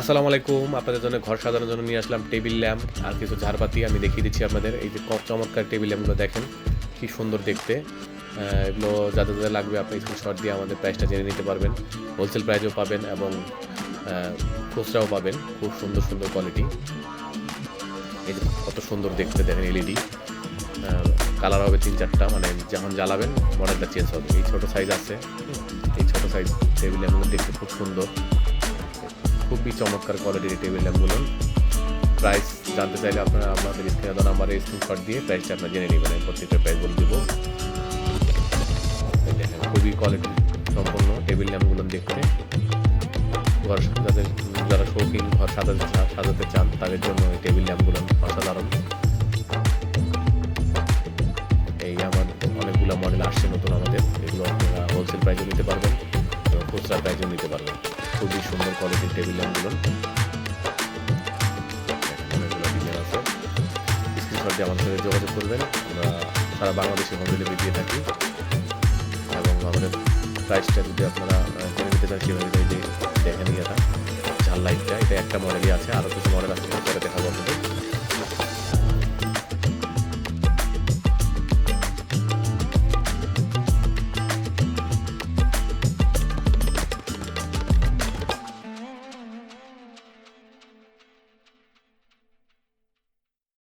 আসসালামু আলাইকুম। আপনাদের জন্য ঘর সাজানোর জন্য নিয়ে আসলাম টেবিল ল্যাম্প আর কিছু ঝাড়বাতি আমি দেখিয়ে দিচ্ছি আপনাদের। এই যে চমৎকার টেবিল ল্যাম্পগুলো দেখেন, কি সুন্দর দেখতে। এগুলো যাদের যাদের লাগবে আপনি স্ক্রিনশট দিয়ে আমাদের প্রাইসটা জেনে নিতে পারবেন। হোলসেল প্রাইসও পাবেন এবং খুচরাও পাবেন। খুব সুন্দর সুন্দর কোয়ালিটি এই কত সুন্দর দেখতে দেখেন এলইডি কালার হবে তিন চারটা মানে যখন জ্বালাবেন মডেলটা চেঞ্জ হবে। এই ছোটো সাইজ আছে। এই ছোট সাইজ টেবিল ল্যাম্পগুলো দেখতে খুব সুন্দর। খুবই চমৎকার কোয়ালিটির এই টেবিল ল্যাম্পগুলো প্রাইস জানতে চাইলে আপনারা আমাদের স্ক্রিনে দেওয়া নাম্বারে স্ক্রিনশট দিয়ে প্রাইসটা আপনারা জেনে নেবেন। আমি প্রত্যেকটা প্রাইস বলে দেবো। খুবই কোয়ালিটি সম্পন্ন টেবিল ল্যাম্পগুলো দেখতে। ঘর যাদের যারা শৌখিন ঘর সাজাতে সাজাতে চান, তাদের জন্য এই টেবিল ল্যাম্পগুলো অসাধারণ। এই আমার অনেকগুলো মডেল আসছে নতুন আমাদের। এগুলো আপনারা হোলসেল প্রাইসও নিতে পারবেন এবং খুচরা প্রাইসও নিতে পারবেন। খুবই সুন্দর কোয়ালিটির টেবিল ল্যাম্পগুলো স্ক্রিনশট দিয়ে আমাদের সাথে যোগাযোগ করবেন। আমরা সারা বাংলাদেশে হোম ডেলিভারি দিয়ে থাকি। এবং আমাদের প্রাইসটা যদি আপনারা জেনে নিতে চান কীভাবে নিয়ে ইয়েটা ঝাল লাইটটা এটা একটা মডেলই আছে আরও কিছু মডেল আছে, পরে দেখাবো আপনাদের।